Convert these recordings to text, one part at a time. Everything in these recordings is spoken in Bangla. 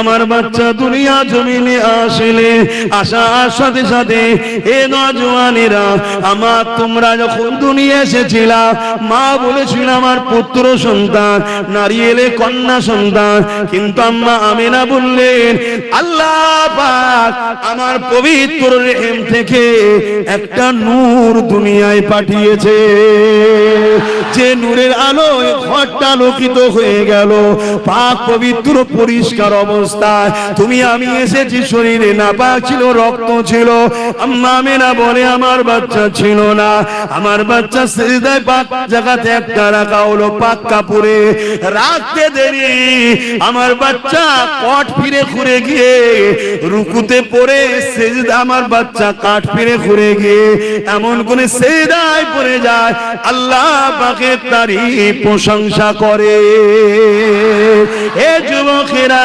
আমার বাচ্চা দুনিয়া জমিনে আসলে, আসার সাথে সাথে এ নজওয়ানেরা, আমার তোমরা যখন দুনিয়া মা বলেছিল আমার পুত্র সন্তান, নারী এলে কন্যা সন্তান। কিন্তু আম্মা আমেনা বললেন, আল্লাহ আমার পবিত্র রেহেম থেকে একটা নূর দুনিয়ায় পাঠিয়েছে। যে নূরের আলোয় আলোকিত হয়ে গেল। পাক পবিত্র, পরিষ্কার অবস্থায়। তুমি, আমি এসেছি, শরীরে না ছিল, রক্ত ছিল। বলে, আমার বাচ্চা ছিল না। আমার বাচ্চা পাক জায়গাতে একটা রাখা হলো পাক রাখতে দেরি। আমার বাচ্চা কট ফিরে ঘুরে গিয়ে রুকুতে পড়ে, সেজদা আমার বাচ্চা কাঠ ফিরে ঘুরে গিয়ে এমন কোন সেজদায় পড়ে যায়। আল্লাহ পাকে তারই প্রশংসা করে। এ যুবকেরা,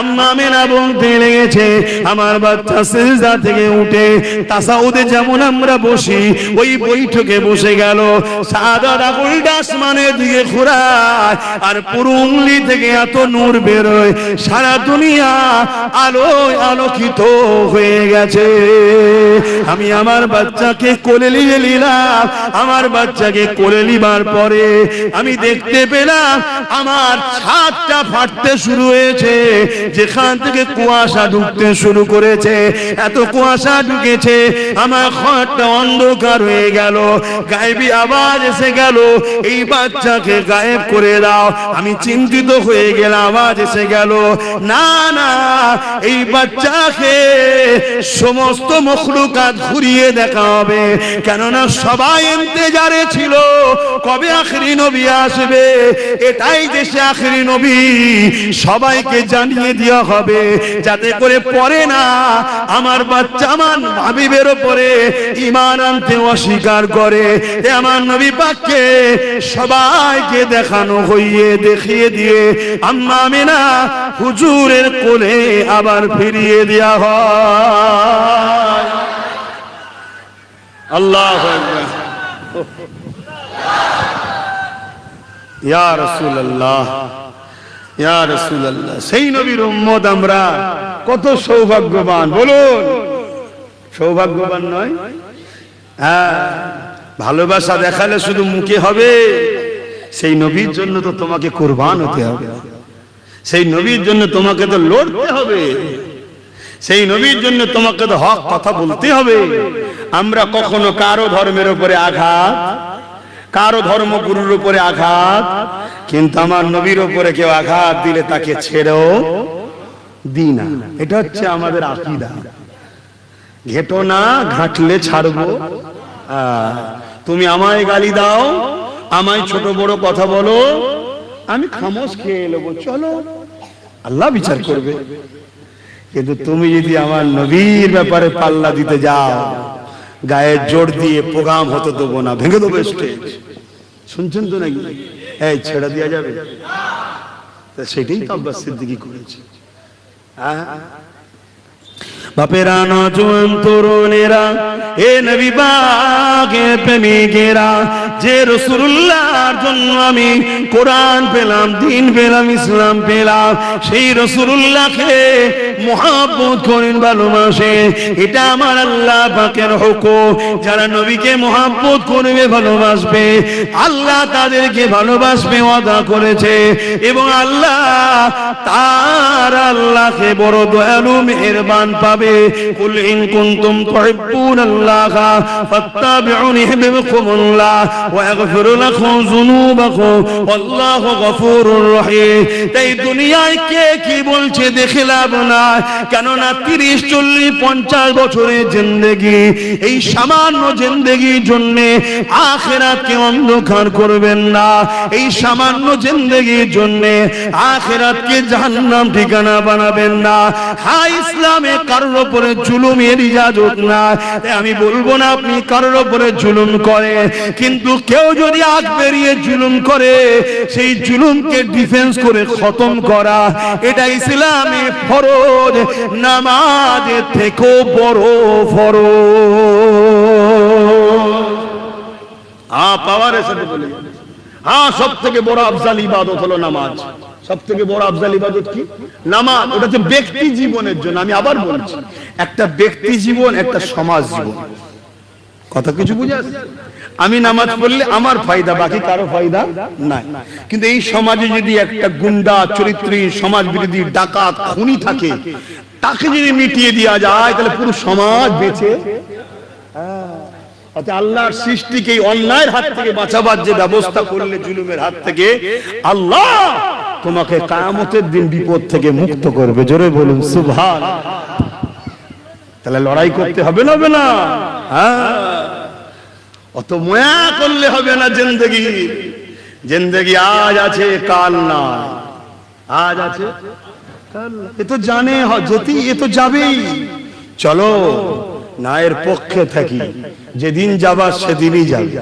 আম্মা মেনা বলতে লেগেছে, আমার বাচ্চা সেজদা থেকে উঠে তাসাউদে যেমন আমরা বসি, ওই বৈঠকে বসে গেল। সাদা আগুলটা আসমানের দিকে ঘোরায়, আর পুরো উংলি থেকে এত নূর বেরোয় সারা দুনিয়া আলোয় আলোকিত হয়ে গেছে। আমি আমার বাচ্চাকে কোলে নিয়ে নিলাম, আমার বাচ্চাকে কোলে নিবার পরে আমি দেখতে পেলাম আমার ছাদটা ফাটতে শুরু হয়েছে। যেখান থেকে কুয়াশা ঢুকতে শুরু করেছে। এত কুয়াশা ঢুকেছে, আমার ঘরটা অন্ধকার হয়ে গেল। গায়েবী আওয়াজ এসে গেল, এই বাচ্চাকে গায়েব করে দাও। আমি চিন্তিত হয়ে গেলাম, আওয়াজ এসে গেল, না না, এই বাচ্চাকে সমস্ত মখলুকাত ঘুরিয়ে দেখা হবে। কেননা সবাই ইন্তেজারে ছিল। কবে আখরি নবী আসবে। এটাই দেশে আখরি নবী, সবাইকে জানিয়ে দেওয়া হবে। যাতে করে পরে না আমার বাচ্চা আমার হাবিবের ওপরে ইমান আনতে অস্বীকার করে। আমার নবী পাককে সবাইকে দেখানো হইয়ে, দেখিয়ে দিয়ে আম্মা আমিনা হুজুরের কোলে আবার ফিরিয়ে দেওয়া হয়। আল্লাহ ইয়া রাসূলুল্লাহ ইয়া রাসূলুল্লাহ, সেই নবীর উম্মত আমরা। কত সৌভাগ্যবান, বলুন। সৌভাগ্যবান নয়? হ্যাঁ ভালোবাসা দেখালে শুধু মুখে হবে। সেই নবীর জন্য তো তোমাকে কোরবান হতে হবে। সেই নবীর জন্য তোমাকে তো লড়তে হবে। সেই নবীর জন্য তোমাকে তো হক কথা বলতে হবে। আমরা কখনো কারও ধর্মের উপরে আঘাত কারও ধর্মগুরুর উপরে আঘাত, কিন্তু আমার নবীর উপরে কেউ আঘাত দিলে তাকে ছেড়েও দি না। এটা হচ্ছে আমাদের আকিদা। ঘেটো না, ঘাটলে ছাড়বো। তুমি আমায় গালি দাও, আমায় ছোট বড় কথা বলো, আমি খামোশ খেয়ে নেব, চলো। আল্লাহ বিচার করবে। কিন্তু তুমি যদি আমার নবীর ব্যাপারে পাল্লা দিতে যাও গায়ে জোর দিয়ে প্রোগ্রাম হতে দেবো না। ভেঙে দেবো স্টেজ শুনছেন তো নাকি? এই, ছেড়ে দেওয়া যাবে? সেটাই তো আব্বাস সিদ্দিকি করেছে। হ্যাঁ? বাপেরা নজওয়ান তরুণেরা, এ নবী বাগে প্রেমিকেরা, যে রসুল্লাহর জন্য আমি কোরআন পেলাম, দিন পেলাম, ইসলাম পেলাম, সেই রসুল্লাহকে মহাব্বত করেন, ভালোবাসে। এটা আমার আল্লাহ পাকের হুকুম। যারা নবীকে মহাব্বত করবে, ভালোবাসবে, আল্লাহ তাদেরকে ভালোবাসবে, ওয়াদা করেছে। এবং আল্লাহ তার আল্লাহকে বড় দয়ালু, মেহেরবান পাবে। কুল ইন কুনতুম তুহিব্বুনাল্লাহ ওয়া লাকুম যুনুবাকুম। ওয়াল্লাহু গফুরুর রহিম। তাই দুনিয়ায় কে কি বলছে না কেননা 30 40 50 বছরের জিন্দেগি, এই সামান্য জিন্দেগির জন্য আখেরাতকে অন্ধকার করবেন না। এই সামান্য জিন্দেগির জন্য আখেরাতকে জাহান্নাম ঠিকানা বানাবেন না। হ্যাঁ ইসলামে কারোর উপরে জুলুমের ইজাজত না আমি বলব না আপনি কারোর উপরে জুলুম করে কিন্তু কেউ যদি আগ বেরিয়ে জুলুম করে, সেই জুলুমকে ডিফেন্স করে খতম করা, এটা ইসলামে ফরজ, নামাজের থেকেও বড় ফরজ। হ্যাঁ পাওয়ারের সাথে বলে। হ্যাঁ সব থেকে বড় আফজাল ইবাদত হলো নামাজ। সব থেকে বড় আফজাল ইবাদত কি? নামাজ। ওটা হচ্ছে ব্যক্তি জীবনের জন্য। আমি আবার বলছি, একটা ব্যক্তি জীবন, একটা সমাজ জীবন। কথা কিছু বুঝে? আমি নামাজ পড়লে আমার ফায়দা, বাকি কারও ফায়দা নাই। কিন্তু এই সমাজে যদি একটা গুন্ডা, চরিত্রহীন সমাজ বিরোধী ডাকাত, খুনি থাকে, তাকে যদি মিটিয়ে দেওয়া যায়, তাহলে পুরো সমাজ বেঁচে। আল্লাহর সৃষ্টিকে অন্যায়ের হাত থেকে বাঁচাবার যে ব্যবস্থা করলে জুলুমের হাত থেকে, আল্লাহ তোমাকে কায়ামতের দিন বিপদ থেকে মুক্ত করবে। জোরে বলুন সুভান তাহলে লড়াই করতে হবে না না। হ্যাঁ। অত ময়া করলে হবে না জিন্দগি। জিন্দগি আজ আছে, কাল না আজ আছে এ তো জানে যেতেই এ তো যাবেই। চলো, নায়ের পক্ষে থাকি। যেদিন যাবার সেদিনই যাবে।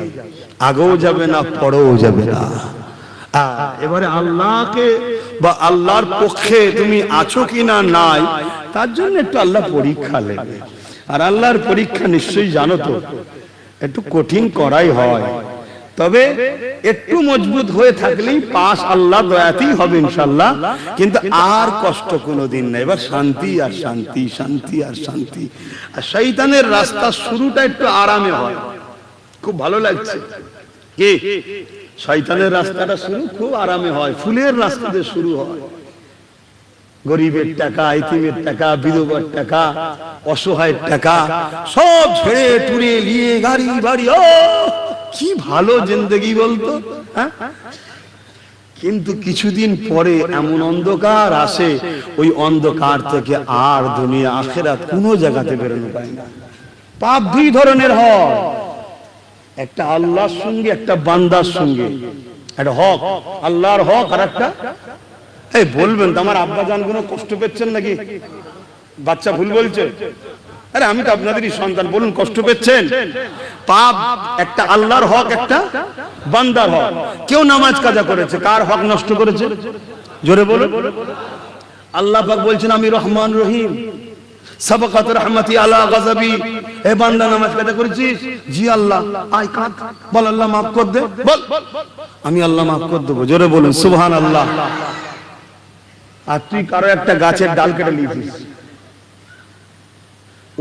আগেও যাবে না, পরেও যাবে না। এবারে আল্লাহকে বা আল্লাহর পক্ষে তুমি আছো কি না নাই, তার জন্য একটু আল্লাহ পরীক্ষা নেবে। আর আল্লাহর পরীক্ষা নিশ্চয়ই জানো তো, একটু কঠিন করাই হয়। তবে একটু মজবুত হয়ে থাকলেই পাস আল্লাহ দয়াতেই হবে ইনশাল্লাহ কিন্তু আর কষ্ট কোনো দিন নেই। এবার শান্তি আর শান্তি শান্তি আর শান্তি। আর শৈতানের রাস্তা শুরুটা একটু আরামে হয়। খুব ভালো লাগছে। কি? শয়তানের রাস্তাটা শুরু, খুব আরামে হয়, ফুলের রাস্তাতে শুরু হয়। গরিবের টাকা ইতিমের টাকা, বিধবার টাকা, অসহায়ের টাকা, সব ছেড়ে টুরে নিয়ে গাড়ি, বাড়ি, ও, কি ভালো জিন্দগি বলতো হ্যাঁ? কিন্তু কিছুদিন পরে এমন অন্ধকার আসে, ওই অন্ধকার থেকে আর দুনিয়া, আখেরাত কোনো জায়গাতে বেরোনো পায় না। পাপ দুই ধরনের হয়। একটা আল্লাহর সঙ্গে, একটা বান্দার সঙ্গে। একটা হক, আল্লাহর হক আর একটা এই বলবেন তো, আমার আব্বা জান কোনো কষ্ট পেচ্ছেন নাকি? বাচ্চা ভুল বলছে। আরে, আমি তো আপনাদেরই সন্তান, বলুন, কষ্ট পেচ্ছেন? পাপ একটা আল্লাহর হক, একটা বান্দার হক। কেউ নামাজ কাজা করেছে, কার হক নষ্ট করেছে? জোরে বলুন। আল্লাহ পাক বলছেন, আমি রহমান রহিম। রহমতি আলা এ বান্দা নামাজ করেছিস? জি আল্লাহ। কাঁদ। বল আল্লাহ মাফ কর দে। বল। আমি আল্লাহ মাফ কর দেবো। জোরে বলুন সুবহান আল্লাহ আর তুই কারও একটা গাছের ডাল কেটে লিখিস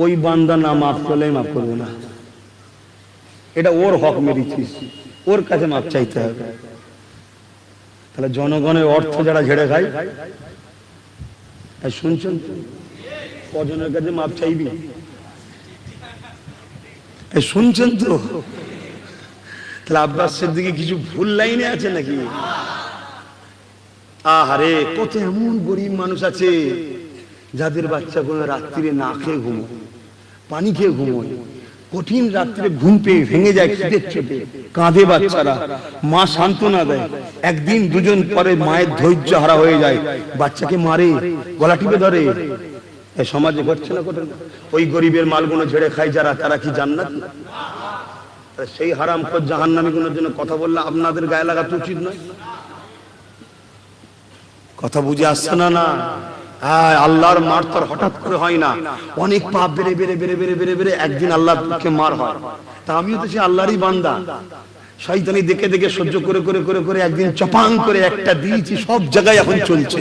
ওই বান্দা না মাফ করলে মাফ করব না। এটা ওর হক মেরেছিস। ওর কাছে মাপ চাইতে হবে। তাহলে জনগণের অর্থ যারা ঝেড়ে খায় শুনছেন? কজনের কাছে মাপ চাইবি? শুনছেন তো? তাহলে আব্বাস দিকে কিছু ভুল লাইনে আছে নাকি? আহারে, কত এমন গরিব মানুষ আছে যাদের বাচ্চা কোনো রাত্রিরে না খেয়ে ঘুমোয়, পানি খেয়ে ঘুমোয়, কঠিন রাত্রে ঘুম পেয়ে ভেঙে যায়, খিদের চোটে কাঁধে বাচ্চারা, মা সান্ত্বনা দেয়, একদিন দুজন পরে মায়ের ধৈর্য হারা হয়ে যায়, বাচ্চাকে মারে, গলা টিপে ধরে এ সমাজে ঘটছে না ঘটে ওই গরিবের মালগুলো ঝেড়ে খায় যারা, তারা কি জান্নাত? না? সেই হারাম খোঁজ জাহান্নামী গুলোর জন্য কথা বললে আপনাদের গায়ে লাগাতে উচিত নয়। কথা বুঝে আসছে না না? হ্যাঁ আল্লাহর মার তো আর হঠাৎ করে হয় না। অনেক পাপ বেড়ে বেড়ে বেড়ে বেড়ে বেড়ে বেড়ে একদিন আল্লাহর পক্ষে মার হয়। তা আমিও তো সেই আল্লাহরই বান্দা। শয়তানি দেখে দেখে সহ্য করে করে করে করে একদিন চপাং করে একটা দিয়েছি, সব জায়গায় এখন চলছে।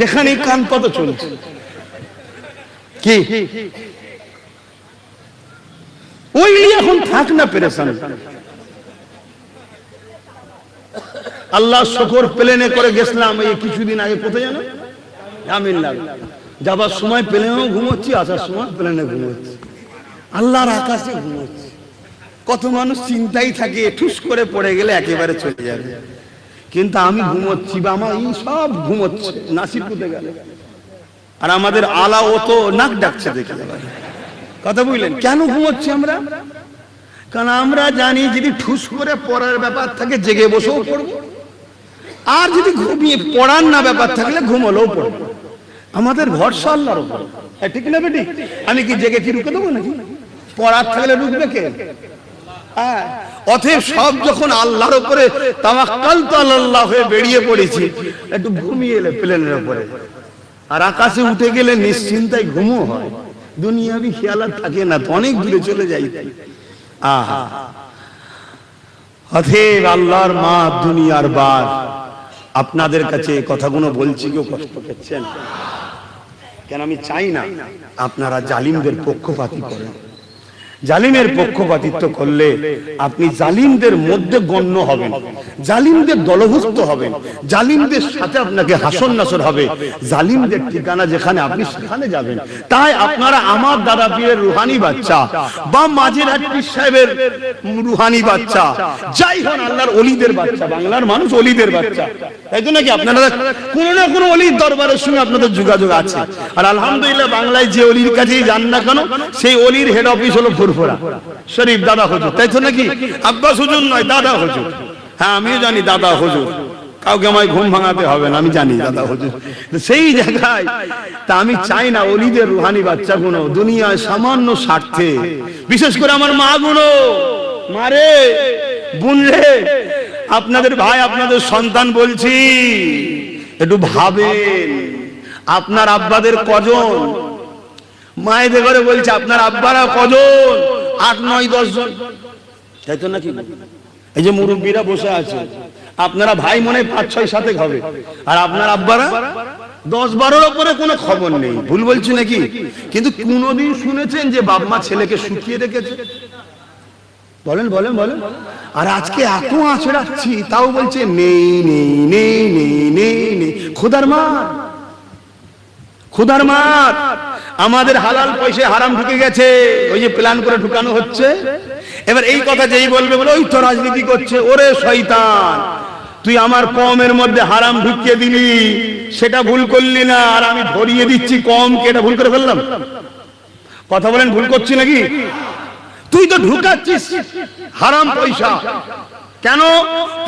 যেখানে কান পত চলছে? কি? ওই এখন থাক না পেরেছান আল্লাহ শকর প্লেনে করে গেছিলাম, এই কিছুদিন আগে, কোথায় জানো? তামিলনাড়ু যাবার সময় প্লেনেও ঘুমোচ্ছি, আসার সময় প্লেনে ঘুমোচ্ছি। আল্লাহর আকাশে ঘুমোচ্ছি। কত মানুষ চিন্তাই থাকে, ঠুস করে পড়ে গেলে একেবারে চলে যাবে। কিন্তু আমি ঘুমোচ্ছি বা আমার এই সব ঘুমোচ্ছে, নাসির কুতে গেলে। আর আমাদের আলা ও তো নাক ডাকছে দেখে। কথা বুঝলেন? কেন ঘুমোচ্ছি আমরা? কারণ আমরা জানি যদি ঠুস করে পড়ার ব্যাপার থাকে, জেগে বসেও পড়ব। আর যদি ঘুমিয়ে পড়ার না ব্যাপার থাকলে ঘুমলেও পড়ব। আমাদের ভরসা আল্লাহর উপর। ঠিক না বেটি? আমি কি জেগে কি রুকে দেবো নাকি? পড়ার থাকলে রুকবে কে? অতএব সব যখন আল্লাহর উপরে তাওয়াক্কাল তো আল্লাহ হয়ে বেরিয়ে পড়েছি, একটু ঘুমিয়ে এলে প্লেনের উপরে। আর আকাশে উঠে গেলে নিশ্চিন্তায় ঘুমও হয়। দুনিয়াবি খেয়াল আর থাকে না, তো অনেক দূরে চলে যাই। আহা। অথেব আল্লাহর মা দুনিয়ার বার, আপনাদের কাছে কথাগুলো বলছি, কেউ কষ্ট পাচ্ছেন কেন আমি চাই না, আপনারা জালিমদের পক্ষপাতী করেন। জালিমের পক্ষপাতিত্ব করলে আপনি জালিমদের মধ্যে গণ্য হবেন। জালিমদের দলভুক্ত হবেন। জালিমদের সাথে আপনাকে হাসন নাসর হবে। জালিমদের ঠিকানা যেখানে আপনি সেখানে যাবেন। তাই আপনারা আমার দাদা পীরের রুহানি বাচ্চা বা মাঝের পীর সাহেবের রুহানি বাচ্চা। যাই হন আল্লাহর অলিদের বাচ্চা বাংলার মানুষ অলিদের বাচ্চা। তাই তো নাকি আপনারা কোনো না কোনো অলির দরবারের সঙ্গে আপনাদের যোগাযোগ আছে। আর আলহামদুলিল্লাহ বাংলায় যে অলির কাছেই যান না কেন সেই অলির হেড অফিস হলো শরীফ দাদা হুজুর। তাই তো নাকি? আব্বাস হুজুর নয়, দাদা হুজুর। হ্যাঁ আমিও জানি দাদা হুজুর। কাউকে আমায় ঘুম ভাঙাতে হবে না, আমি জানি দাদা হুজুর। সেই জায়গায়, তা আমি চাই না, অলিদের রুহানি দুনিয়ায় সামান্য স্বার্থে, বিশেষ করে আমার মা গুলো মারে বুনলে আপনাদের ভাই, আপনাদের সন্তান বলছি, একটু ভাবেন, আপনার আব্বাদের কজন মায়েদের ঘরে বলছে, আপনার আব্বারা কজন? আট, নয়, দশ জন। তাই তো নাকি? এই যে মুরব্বীরা বসে আছে, আপনারা ভাই মনে পাঁচ, ছয় সাথে হবে। আর আপনার আব্বারা? দশ বারোর ওপরে কোনো খবর নেই। ভুল বলছি নাকি? কিন্তু কোনোদিন শুনেছেন যে বাপ মা ছেলেকে শুকিয়ে রেখেছে? বলেন বলেন বলেন। আর আজকে এত আঁচড়াচ্ছি, তাও বলছে, নেই নেই নেই নেই নেই নেই। খোদার মা খুদার মার। আমাদের হালাল পয়সা হারাম ঢুকে গেছে, ওই যে প্ল্যান করে ঢুকানো হচ্ছে। এবার এই কথা যেই বলবে, বলে, ওই তো রাজনীতি করছে, ওরে শয়তান, তুই আমার কমের মধ্যে হারাম ঢুকিয়ে দিলি, সেটা ভুল করলি না, আর আমি ধরিয়ে দিচ্ছি কম কে এটা ভুল করে ফেললাম। কথা বলেন, ভুল করছি নাকি? তুই তো ঢুকাচ্ছিস, হারাম পয়সা। কেন?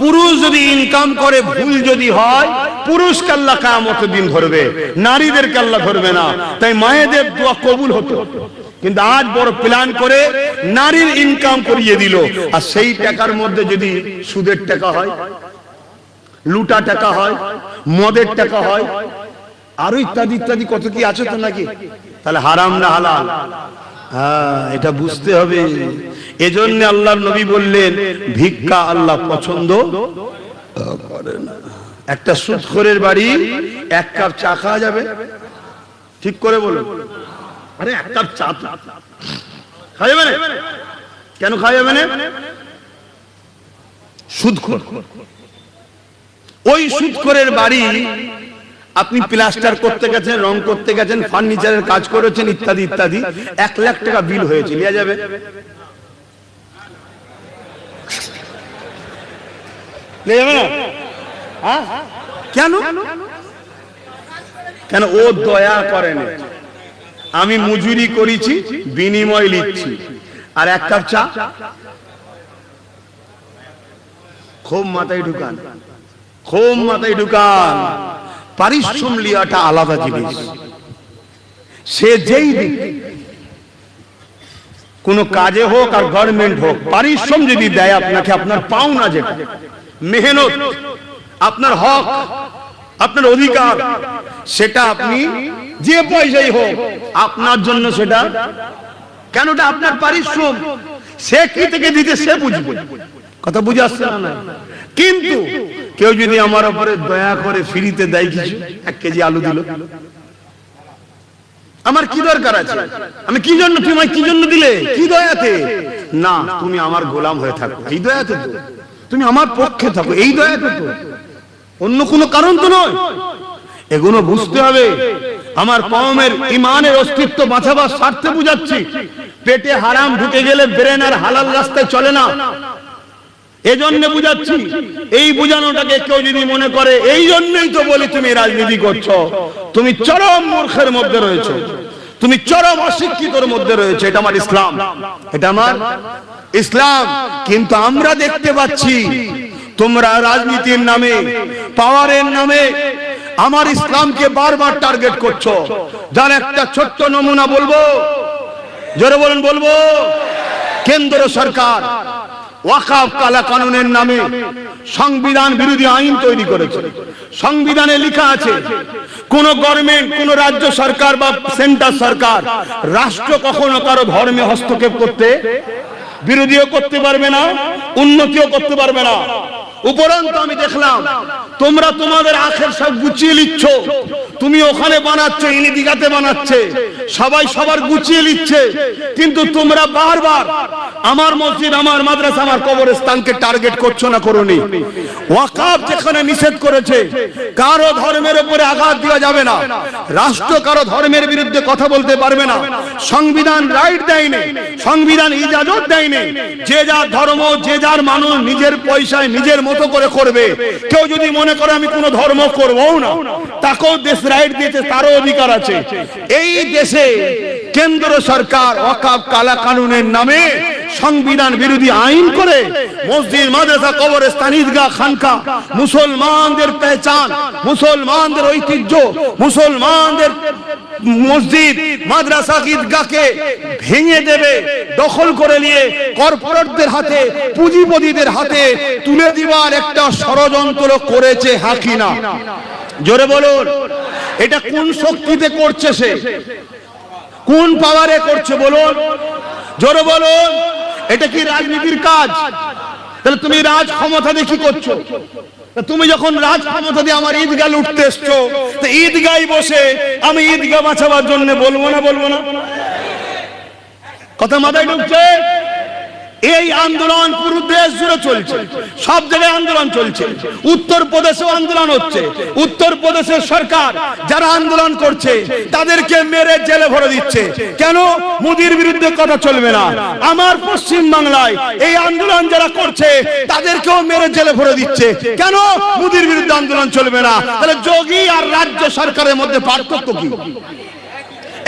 পুরুষ যদি ইনকাম করে, ভুল যদি হয় পুরুষ কাল্লা কামত দিন ধরবে। নারীদের কাল্লা ধরবে না। তাই মায়েদের দোয়া কবুল হতো। কিন্তু আজ বড় প্ল্যান করে নারীর ইনকাম করিয়ে দিল। আর সেই টাকার মধ্যে যদি সুদের টাকা হয়, লুটা টাকা হয়, মদের টাকা হয়, আরও ইত্যাদি ইত্যাদি কত কি আছে তো নাকি? তাহলে হারাম না হালাল? হ্যাঁ এটা বুঝতে হবে। এজন্য আল্লাহর নবী বললেন, ভিক্ষা আল্লাহ পছন্দ একটা সুদখোরের বাড়ি, এক কাপ চা খাওয়া যাবে। ঠিক করে বলুন। আরে, এক কাপ চা খাওয়া যাবে কেন খাওয়া যাবে না? সুদখোর। ওই সুদখোরের বাড়ি আপনি প্লাস্টার করতে গেছেন, রং করতে গেছেন ফার্নিচারের কাজ করেছেন, ইত্যাদি ইত্যাদি। এক লাখ টাকা বিল হয়েছে যাবে? হ্যাঁ? কেন? কেন? ও দয়া করেনি আমি মজুরি করেছি, বিনিময় লিখছি আর এক কাপ চা? খুব মাথায় ঢুকান। খুব মাথায় ঢুকান। পারিশ্রম লিয়াটা আলাদা জিনিস। সে যেই দিক, কোন কাজে হোক আর গভর্নমেন্ট হোক, পারিশ্রম যদি দেয় আপনাকে, আপনার পাওনা যেটা, মেহনত, আপনার হক, আপনার অধিকার, সেটা আপনি যে পয়সাই হোক, আপনার জন্য সেটা। কেন ওটা আপনার পারিশ্রম, সে কি থেকে দিতে সে বুঝবে। কথা বুঝে আসছে না? কিন্তু কেউ যদি আমার উপরে দয়া করে ফ্রিতে দেয় কিছু, এক কেজি আলু দিল। আমার কি দরকার আছে? আমি কি জন্য তুমি কি জন্য দিলে? কি দয়াতে? না, তুমি আমার গোলাম হয়ে থাকো। এই দয়াতে তো। তুমি আমার পক্ষে থাকো, এই দয়াতে তো। অন্য কোনো কারণ তো নয়। এগুলো বুঝতে হবে। আমার কমের ইমানের অস্তিত্ব বাঁচাবার স্বার্থে বুঝাচ্ছি। পেটে হারাম ঢুকে গেলে ব্রেন আর হালাল রাস্তায় চলে না। এজন্য বুঝাচ্ছি, এই বুঝানোটাকে কেউ যদি মনে করে এই জন্যই তো বলি তুমি রাজনীতি করছ। তুমি চরম মূর্খের মধ্যে রয়েছে। তুমি চরম অশিক্ষিতর মধ্যে রয়েছে। এটা আমার ইসলাম। এটা আমার ইসলাম। কিন্তু আমরা দেখতে পাচ্ছি, তোমরা রাজনীতির নামে, পাওয়ারের নামে আমার ইসলামকে বারবার টার্গেট করছ। যার একটা ছোট্ট নমুনা বলব, জোরে বলেন বলব, কেন্দ্র সরকার। ওয়াকাফ কালা কানুনের নামে সংবিধান বিরোধী আইন তৈরি করেছে। সংবিধানে লেখা আছে, কোন গভর্নমেন্ট, কোন রাজ্য সরকার বা সেন্টার সরকার রাষ্ট্র কখনো কারও ধর্মে হস্তক্ষেপ করতে বিরোধীও করতে পারবে না, উন্নতিও করতে পারবে না। উপরন্ত আমি দেখলাম, তোমরা তোমাদের আখের সব গুছিয়ে নিচ্ছ। তুমি ওখানে বানাচ্ছ, ইনি দিঘাতে বানাচ্ছে। সবাই সবার গুছিয়ে নিচ্ছে। কিন্তু তোমরা বারবার আমার মসজিদ, আমার মাদ্রাসা, আমার কবরস্থানকে টার্গেট করছ না করনি। ওয়াকাব যেখানে নিষেধ করেছে, কারও ধর্মের উপরে আঘাত দেওয়া যাবে না। রাষ্ট্র কারও ধর্মের বিরুদ্ধে কথা বলতে পারবে না। সংবিধান রাইট দেয়নি, সংবিধান ইজাজত দেয়নি। যে যার ধর্ম, যে যার মানুষ নিজের পয়সায়, নিজের মতো করে করবে। কেউ যদি মনে করে আমি কোনো ধর্ম করব না, তাকেও দেশ রাইট দিয়েছে, তারও অধিকার আছে। এই দেশে কেন্দ্র সরকার অকাব কালা কানুনের নামে সংবিধান বিরোধী আইন করে মসজিদ, মাদ্রাসা, কবরস্থান, ঈদগাহ, খানকা। মুসলমানদের পেহচান, মুসলমানদের ঐতিহ্য, মুসলমানদের মসজিদ, মাদ্রাসা, ঈদগাহকে ভেঙে দেবে, দখল করে নিয়ে কর্পোরেটদের হাতে, পুঁজিপতিদের হাতে তুলে দিবার একটা ষড়যন্ত্র করেছে হাকিনা। জোরে বলুন, এটা কোন শক্তিতে করছে সে? কোন পাওয়ারে করছে বলুন? জোরে বলুন। এটা কি রাজনীতির কাজ? তাহলে তুমি রাজ ক্ষমতা দিয়ে কি করছ? তুমি যখন রাজ ক্ষমতা দিয়ে আমার ঈদগাহ উঠতে এসছো, তো ঈদগাই বসে আমি ঈদগাহ বাঁচাবার জন্য বলব না বলব না? কথা মাথায় ঢুকছে? এই আন্দোলন পুরো দেশ জুড়ে চলছে। সব জায়গায় আন্দোলন চলছে। উত্তর প্রদেশেও আন্দোলন হচ্ছে। উত্তর প্রদেশের সরকার যারা আন্দোলন করছে, তাদেরকে মেরে জেলে ভরে দিচ্ছে। কেন? মোদির বিরুদ্ধে কথা চলবে না। আমার পশ্চিম বাংলায় এই আন্দোলন যারা করছে, তাদেরকেও মেরে জেলে ভরে দিচ্ছে। কেন? মোদির বিরুদ্ধে আন্দোলন চলবে না। তাহলে যোগী আর রাজ্য সরকারের মধ্যে পার্থক্য কি?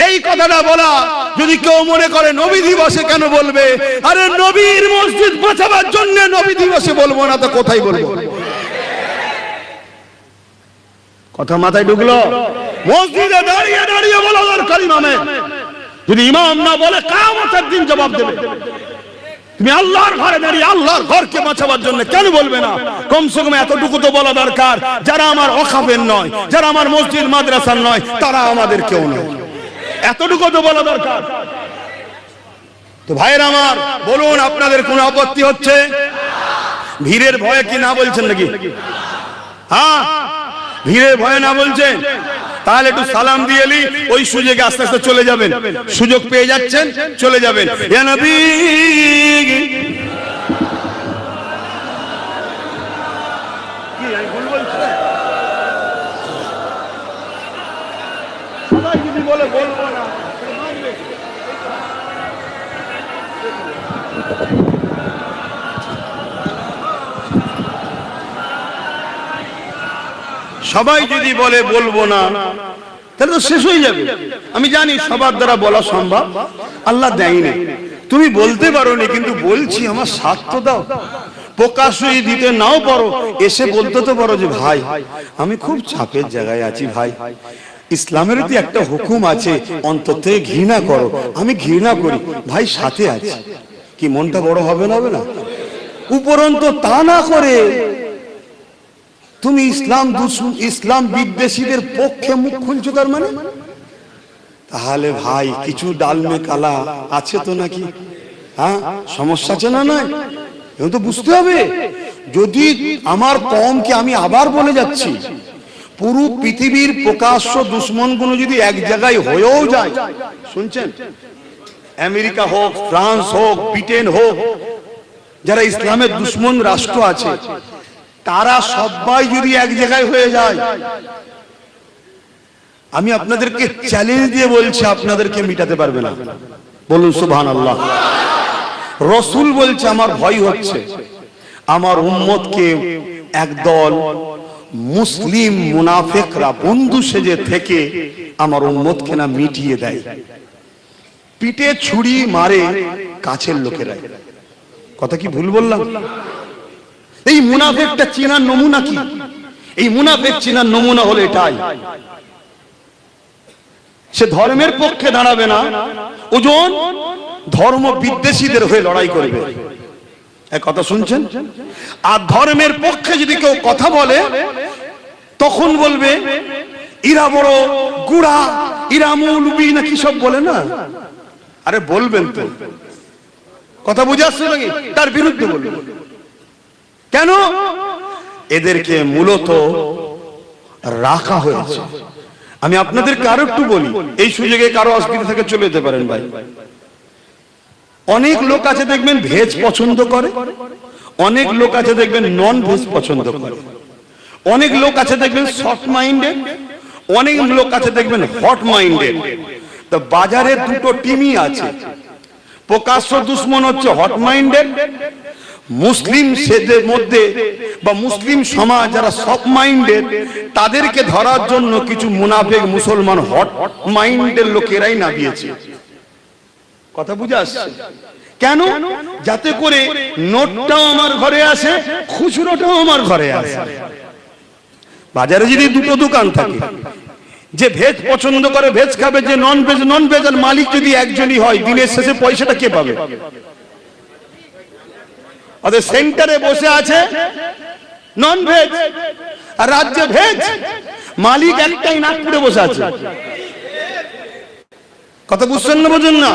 এই কথাটা বলা যদি কেউ মনে করে নবী দিবসে কেন বলবে? আরে নবীর মসজিদ বাঁচাবার জন্য নবী দিবসে বলব না তো কোথায় বলব? কথা মাথায় ঢুকলো? মসজিদে দাঁড়িয়ে দাঁড়িয়ে বলা দরকার ইমামে যদি ইমাম না বলে কামতের দিন জবাব দেবে। তুমি আল্লাহর ঘরে দাঁড়িয়ে আল্লাহর ঘরকে বাঁচাবার জন্য কেন বলবে না? কমসে কম এতটুকু তো বলা দরকার। যারা আমার অখাবের নয়, যারা আমার মসজিদ মাদ্রাসার নয়, তারা আমাদের কেউ নয়। এতটুকু তো বলা দরকার। তো ভাইয়ের আমার, বলুন আপনাদের কোনো আপত্তি হচ্ছে? ভিড়ের ভয়ে কি না বলছেন নাকি? হ্যাঁ? ভিড়ের ভয়ে না বলছেন? তাহলে একটু সালাম দিয়ে এলি ওই সুযোগে আস্তে আস্তে চলে যাবেন। সুযোগ পেয়ে যাচ্ছেন, চলে যাবেন। কি সবাই যদি বলে বলব না মানবে কে? সবাই যদি বলে বলব না, তাহলে তো শেষ হয়ে যাবে। আমি জানি সবার দ্বারা বলা সম্ভব, আল্লাহ দেয়নি। তুমি বলতে পারো নি কিন্তু বলছি, আমার তো দাও। দিতে নাও পারো, এসে বলতে তো পারো যে, ভাই, আমি খুব চাপের জায়গায় আছি, ভাই। ইসলামের একটা হুকুম আছে, অন্তর থেকে ঘৃণা করো। আমি ঘৃণা করি, ভাই, সাথে আছি। কি মনটা বড় হবে না হবে না? উপরন্ত তা না করে তুমি ইসলাম দুশ্মন ইসলাম বিদ্বেষীদের পক্ষে মুখ খুলছো তার মানে? তাহলে ভাই কিছু ডালমে কালা আছে তো নাকি? হ্যাঁ? সমস্যা আছে না নয় এগুলো তো বুঝতে হবে। যদি আমার কমকে আমি আবার বলে যাচ্ছি পুরো পৃথিবীর প্রকাশ্য দুশ্মনগুলো যদি এক জায়গায় হয়েও যায় শুনছেন? আমেরিকা হোক, ফ্রান্স হোক, ব্রিটেন হোক, যারা ইসলামের দুশ্মন রাষ্ট্র আছে, তারা সবাই যদি এক জায়গায় হয়ে যায়, আমি আপনাদেরকে চ্যালেঞ্জ দিয়ে বলছি, আপনাদেরকে মিটাতে পারবে না। বলুন সুবহান আল্লাহ রসুল বলছে, আমার ভয় হচ্ছে। আমার উম্মতকে একদল মুসলিম মুনাফেকরা বন্ধু সেজে থেকে আমার উম্মতকে না মিটিয়ে দেয়। পিঠে ছুরি মারে কাছের লোকেরা কথা কি ভুল বললাম? এই মুনাফেকটা চেনার নমুনা কি? এই মুনাফেক চেনার নমুনা হলো এটাই। সে ধর্মের পক্ষে দাঁড়াবে না, ওজন ধর্ম বিদ্বেষীদের হয়ে লড়াই করবে। কথা শুনছেন? আর ধর্মের পক্ষে যদি কেউ কথা বলে, তখন বলবে, ইরা বড় গুড়া, ইরা মৌলবি না কি সব বলে না? আরে বলবেন তো। কথা বুঝে আসছে নাকি? তার বিরুদ্ধে বলব কেন? এদেরকে মূলত রাখা হয়েছে। আমি আপনাদেরকে আরও একটু বলি, এই সুযোগে কারও অসুবিধা থেকে চলে যেতে পারেন ভাই। অনেক লোক আছে দেখবেন ভেজ পছন্দ করে, অনেক লোক আছে দেখবেন নন ভেজ পছন্দ করে। অনেক লোক আছে দেখবেন সফট মাইন্ডেড অনেক লোক আছে দেখবেন হট মাইন্ডেড তো বাজারে দুটো টিমই আছে। প্রকাশ্য দুশ্মন হচ্ছে হট মাইন্ডেড মুসলিম সেদের মধ্যে বা মুসলিম সমাজ যারা সব মাইন্ডের তাদেরকে ধরার জন্য কিছু মুনাফেক মুসলমান হট মাইন্ডের লোকেরাই নামিয়েছে কথা বুঝে আসছে? কেন? যাতে করে নোটটাও আমার ঘরে আসে, খুচরোটাও আমার ঘরে আসে। বাজারে যদি দুটো দোকান থাকে যে ভেজ পছন্দ করে ভেজ খাবে, যে নন ভেজ নন ভেজ আর মালিক যদি একজনই হয়, দিনের শেষে পয়সাটা কে পাবে? ওদের সেন্টারে বসে আছে নন ভেজ আর রাজ্যে ভেজ মালিক একটাই নাগপুরে বসে আছে। কথা বুঝছেন না, বোঝেন না?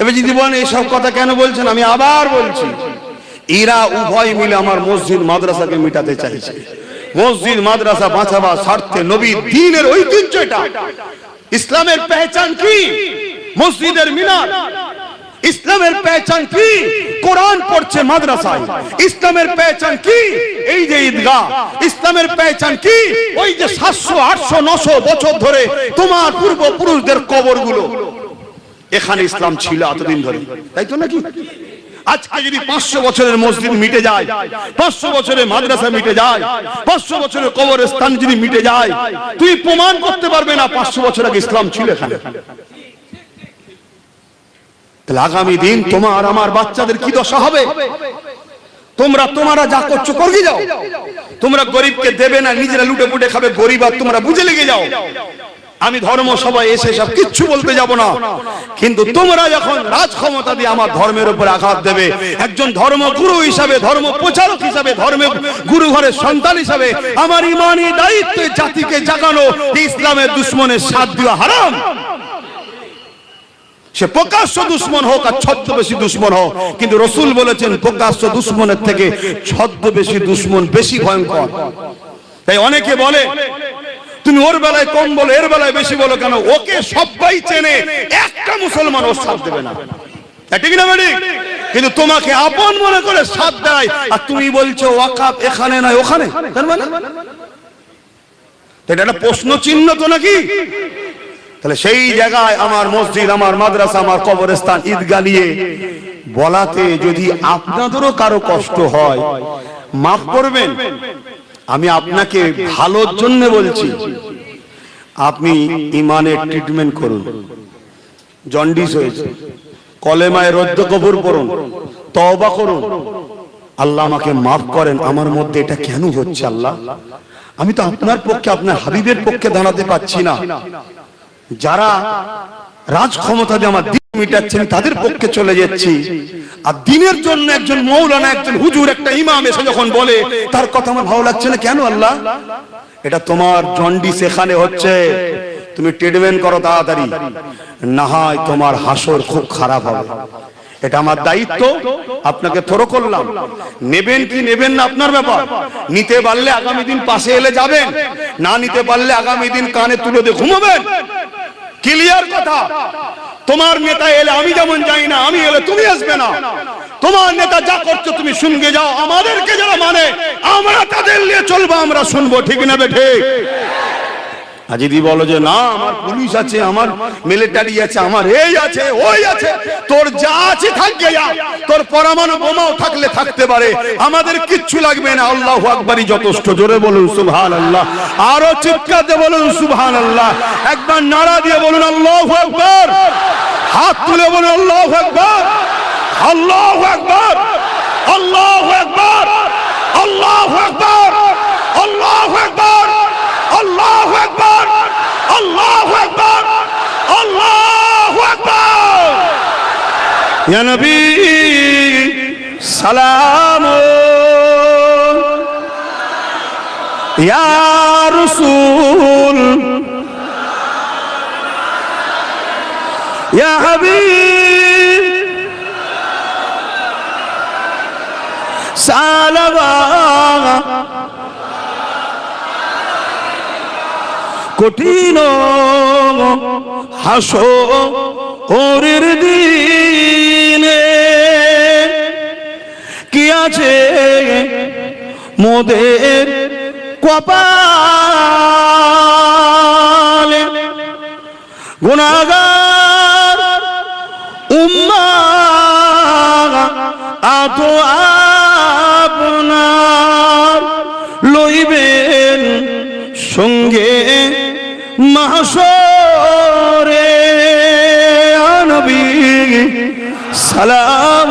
এবার যদি বলেন এইসব কথা কেন বলছেন? আমি আবার বলছি, এরা উভয় মিলে আমার মসজিদ, মাদ্রাসাকে মিটাতে চাইছে। মসজিদ, মাদ্রাসা বাঁচাবা স্বার্থে নবী দিনের ঐতিহ্য এটা। ইসলামের পেহচান কি? মসজিদের মিনার। ইসলামের পেহচান কি? কোরআন পড়ছে মাদ্রাসায়। ইসলামের পেহচান কি? এই যে ঈদগাহ। ইসলামের পেহচান কি? ওই যে সাতশো, আটশো, নশো বছর ধরে তোমার পূর্বপুরুষদের কবরগুলো। এখানে ইসলাম ছিল এতদিন ধরে। তাই তো নাকি? আজকে যদি পাঁচশো বছরের মসজিদ মিটে যায়, পাঁচশো বছরের মাদ্রাসা মিটে যায়, পাঁচশো বছরের কবরস্থান যদি মিটে যায়, তুই প্রমাণ করতে পারবে না পাঁচশো বছর আগে ইসলাম ছিল এখানে। তাহলে আগামী দিন তোমার আমার বাচ্চাদের কি দশা হবে? তোমরা তোমরা যা করছ করগে যাও। তোমরা গরিবকে দেবে না, নিজেরা লুটে পুটে খাবে, গরিব আর তোমরা বুঝে লেগে যাও। আমি ধর্ম সবাই এসে সব কিচ্ছু বলতে যাব না। কিন্তু তোমরা যখন রাজ ক্ষমতা দিয়ে আমার ধর্মের উপর আঘাত দেবে, একজন ধর্মগুরু হিসাবে, ধর্ম প্রচারক হিসাবে ধর্মের গুরু ঘরের সন্তান হিসাবে আমার ইমানি দায়িত্ব জাতিকে জাগানো ইসলামের দুশ্মনের সাথ দেওয়া হারাম। সে প্রকাশ্য দুশ্মন হোক আর ছদ্মবেশী দুশ্মন হোক, কিন্তু রসুল বলেছেন প্রকাশ্য দুশ্মনের থেকে ছদ্মবেশী দুশ্মন বেশি ভয়ঙ্কর। তাই অনেকে বলে তুমি ওর বেলায় কম বলো, এর বেলায় বেশি বলো কেন? ওকে সবাই চেনে, একটা মুসলমান ওর সাথ দেবে না। কিন্তু তোমাকে আপন মনে করে সাথ দেয়, আর তুমি বলছো ওয়াকাপ এখানে নয়, ওখানে। মানে? এটা প্রশ্ন চিহ্ন তো নাকি? তাহলে সেই জায়গায় আমার মসজিদ, আমার মাদ্রাসা, আমার কবরস্থান ঈদগা নিয়ে বলাতে যদি আপনাদেরও কারও কষ্ট হয়, মাফ করবেন। আমি আপনাকে ভালোর জন্য বলছি, আপনি ইমানের ট্রিটমেন্ট করুন। জন্ডিস হয়েছে, কলেমায় রদ্দ কবুর পড়ুন, তওবা করুন। আল্লাহ আমাকে মাফ করেন, আমার মধ্যে এটা কেন হচ্ছে আল্লাহ? আমি তো আপনার পক্ষে, আপনার হাবিবের পক্ষে দাঁড়াতে পারছি না। যারা রাজ ক্ষমতা দিয়ে আমার দিন মিটাচ্ছেন তাদের পক্ষে চলে যাচ্ছি। আর দিনের জন্য একজন মৌলানা, একজন হুজুর, একটা ইমাম এসে যখন বলে, তার কথা আমার ভালো লাগছে না কেন আল্লাহ? এটা তোমার জন্ডি সেখানে হচ্ছে। তুমি ট্রিটমেন্ট করো তাড়াতাড়ি। না হয় তোমার হাসর খুব খারাপ হবে। এটা আমার দায়িত্ব, আপনাকে থরো করলাম। নেবেন কি নেবেন না আপনার ব্যাপার। নিতে পারলে আগামী দিন পাশে এলে যাবেন। না নিতে পারলে আগামী দিন কানে তুলে দিয়ে ঘুমাবেন। ক্লিয়ার কথা। তোমার নেতা এলে আমি যেমন যাই না, আমি এলে তুমি আসবে না। তোমার নেতা যা করছ তুমি শুনবে, যাও। আমাদেরকে যারা মানে আমরা তাদের নিয়ে চলবো, আমরা শুনব, ঠিক না বে ঠিক? আর যদি বলো যে, না, আমার পুলিশ আছে, আমার মিলিটারি আছে, আমার এই আছে, ওই আছে। তোর যা আছে থাকবে তোর পরমাণু বোমাও থাকলে থাকতে পারে। আমাদের কিচ্ছু লাগবে না। আল্লাহ আকবারই যথেষ্ট। জোরে বলুন সুবহান আল্লাহ আরও চিৎকার দিয়ে বলুন সুবহান আল্লাহ একবার নারা দিয়ে বলুন, আল্লাহ আকবার। হাত তুলে বলুন, আল্লাহ আকবার। আল্লাহ আকবার। আল্লাহ আকবার আল্লাহ আকবার আল্লাহ আকবার আল্লাহু আকবার আল্লাহু আকবার আল্লাহু আকবার ইয়া নবী সালাম। ইয়া রাসূল। ইয়া হাবিব। সালাবা কঠিন হাসো ওরের দিনে। আছে মোদের কপালে। গুণাগার উম্মা আত আপনার লইবেন সঙ্গে মাহসরে নবী সালাম।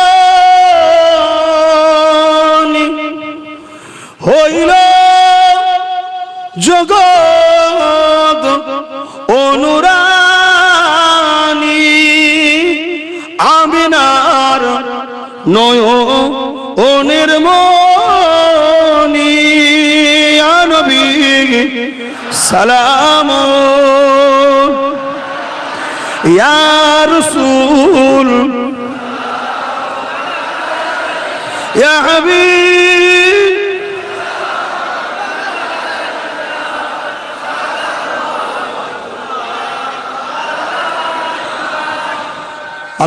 হইল অনুরানী আমিনার নয় ও নির্মণি। নবী সালাম। ইয়া হাবিব।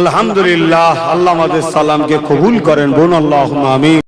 আলহামদুলিল্লাহ আল্লাহ আমাদের সালামকে কবুল করেন বোন আল্লাহ আমিন।